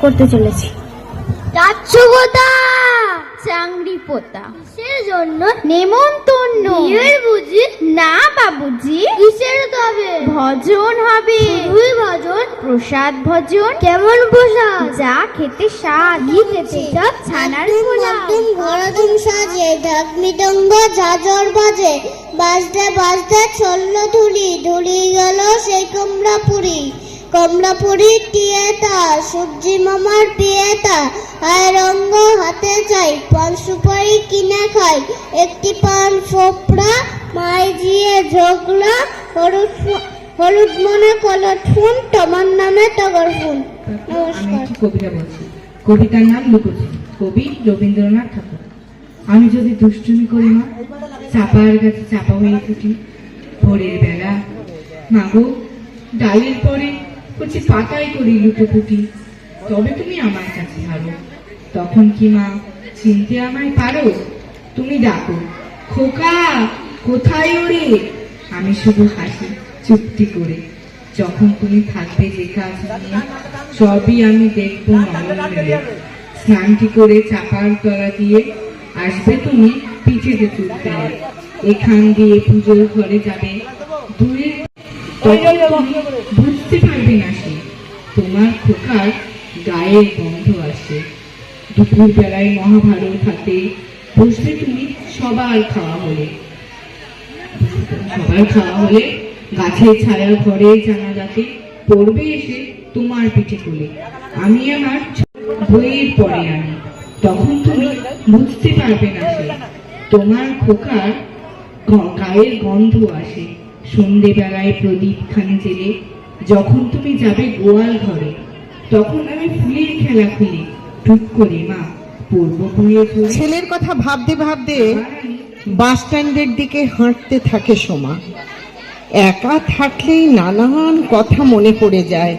করতে চলেছি। যাচ্ছ চাংড়ি পোতা। কিসের জন্য? নেমন্তন্ন। বিয়ের বুঝি? না বাবুজি। কিসের তবে? ভজন হবে। দুই ভজন? প্রসাদ ভজন। কেমন পোশাক যা খেতে স্বাদ। কি খেতে? ছানার একদম সাজে ঢাক মৃদঙ্গ ঝাঁঝর বাজে বাজতে বাজতে চলল ধুলি ধুলি গেল সেই কমলাপুরি। কমলাপুরি টিয়েতা সবজি মামার পিয়েতা আর রঙ্গ হাতে চাই পান সুপারি কিনে খাই একটি পান সোপড়া মাই জিয়ে ঝগড়া হলুদ হলুদ মনে কলর ফুন তোমার নামে টগর আমি নমস্কার। একটি কবিতা বলছি। কবিতার নাম লুকোচুরি কবি রবীন্দ্রনাথ ঠাকুর। আমি যদি দুষ্টুমি করি মা চাপার কাছে চাপা হয়ে ফুটি ভোরের বেলা মাগো ডালের পরে কচি পাতায় করি লুটোপুটি। তবে তুমি আমার কাছে হারো। তখন কি মা, চিনতে আমায় পারো? তুমি ডাকো, খোকা, কোথায় ওরে? আমি শুধু হাসি, চুপটি করে। যখন তুমি থাকবে যে কাজ সবই আমি দেখব স্নানটি করে চাপার তলা দিয়ে আসবে তুমি পিঠেতে তুলতে। এখান দিয়ে পুজোর ঘরে যাবে। দূরে তখন তুমি বুঝতে তোমার খোকার গায়ের গন্ধ আসে। দুপুর বেলায় মহাভারত হাতে বসবে তুমি সবার খাওয়া হলে। সবার খাওয়া হলে গাছের ছায়া ঘরে জানালাতে পড়বে এসে তোমার পিঠে কোলে আমি আমার বইয়ের পরে আনি। তখন তুমি বুঝতে পারবে না সে। তোমার খোকার গায়ের গন্ধ আসে। সন্ধেবেলায় প্রদীপ খানে জেলে যখন তুমি যাবে গোয়াল ঘরে, তখন আমি ফুলের খেলা খুলি। টুক করে মা, পূর্ব ছেলের কথা ভাবতে ভাবতে বাস স্ট্যান্ডের দিকে হাঁটতে থাকে সোমা। একা থাকলেই নানান কথা মনে পড়ে যায়।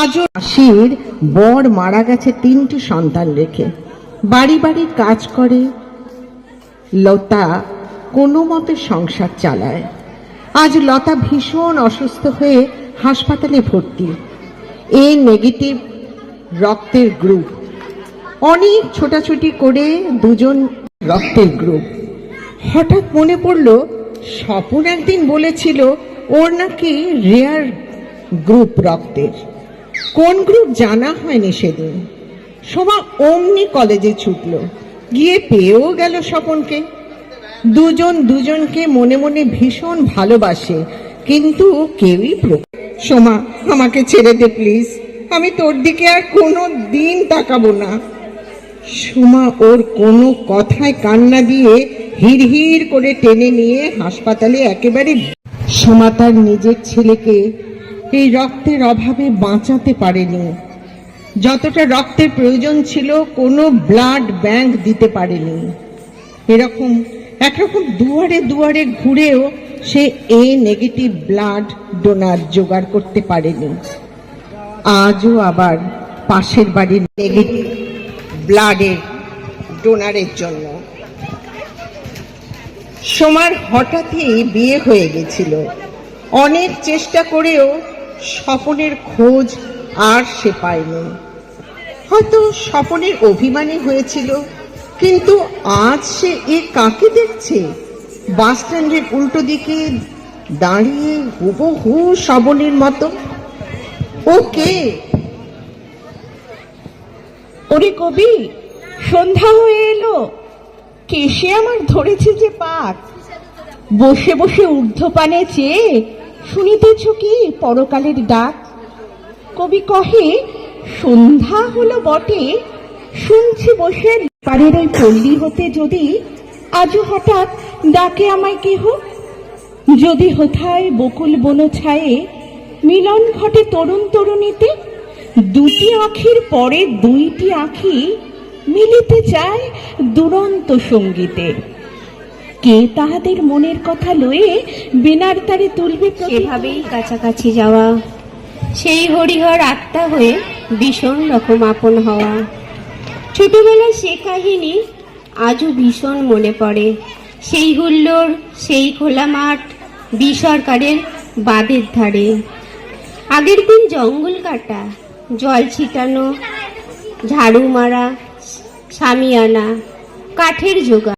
আজও আশির বর মারা গেছে তিনটি সন্তান রেখে। বাড়ি বাড়ি কাজ করে, লতা কোনো মতে সংসার চালায়। আজ লতা ভীষণ অসুস্থ হয়ে হাসপাতালে ভর্তি। এ নেগেটিভ রক্তের গ্রুপ অনেক ছোটাছুটি করে দুজন রক্তের গ্রুপ হঠাৎ মনে পড়ল, স্বপন একদিন বলেছিল, ওর নাকি রেয়ার গ্রুপ রক্তের। কোন গ্রুপ জানা হয়নি সেদিন। সোমা অমনি কলেজে ছুটল। গিয়ে পেয়েও গেল স্বপনকে। দুজন দুজনকে মনে মনে ভীষণ ভালোবাসে, কিন্তু কেউই সোমা, আমাকে ছেড়ে দে প্লিজ। আমি তোর দিকে আর কোনো দিন তাকাবো না। সোমা ওর কোনো কথায় কান্না দিয়ে হিড়হিড় করে টেনে নিয়ে হাসপাতালে একেবারে সোমা তার নিজের ছেলেকে এই রক্তের অভাবে বাঁচাতে পারেনি। যতটা রক্তের প্রয়োজন ছিল কোনো ব্লাড ব্যাংক দিতে পারেনি। এরকম একরকম দুয়ারে দুয়ারে ঘুরেও সে এ নেগেটিভ ব্লাড ডোনার জোগাড় করতে পারেনি। আজও আবার পাশের বাড়ির নেগেটিভ ব্লাডের ডোনারের জন্য। সোমার হঠাৎই বিয়ে হয়ে গেছিল। অনেক চেষ্টা করেও স্বপনের খোঁজ আর সে পায়নি। হয়তো স্বপনের অভিমানী হয়েছিল কিন্তু আজ সে এ কাকে দেখছে? বাস স্ট্যান্ডের উল্টো দিকে দাঁড়িয়ে হুবহু শ্রাবণীর মতো। ও কে? ওরে কবি, সন্ধ্যা হয়ে এলো। কেসে আমার ধরেছে যে পাক? বসে বসে ঊর্ধ্বপানে চেয়ে শুনিতেছ কি পরকালের ডাক? কবি কহে, সন্ধ্যা হলো বটে, শুনছি বসে পারের ওই পল্লী হতে যদি আজও হঠাৎ ডাকে আমায় কেহ? যদি হোথায় বকুল বন ছায়ে মিলন ঘটে তরুণ তরুণীতে, দুটি আখির পরে দুইটি আখি মিলিতে চায় দুরন্ত সঙ্গীতে। কে তাহাদের মনের কথা লয়ে বিনার তারে তুলবে সেভাবেই কাছাকাছি যাওয়া। সেই হরিহর আত্মা হয়ে ভীষণ রকম আপন হওয়া। ছোটবেলায় সে কাহিনী আজও ভীষণ মনে পড়ে। সেই হুল্লোর সেই খোলা মাঠ বিসরকারের বাঁধের ধারে। আগের দিন জঙ্গল কাটা, জল ছিটানো, ঝাড়ু মারা সামিয়ানা কাঠের জোগাড়।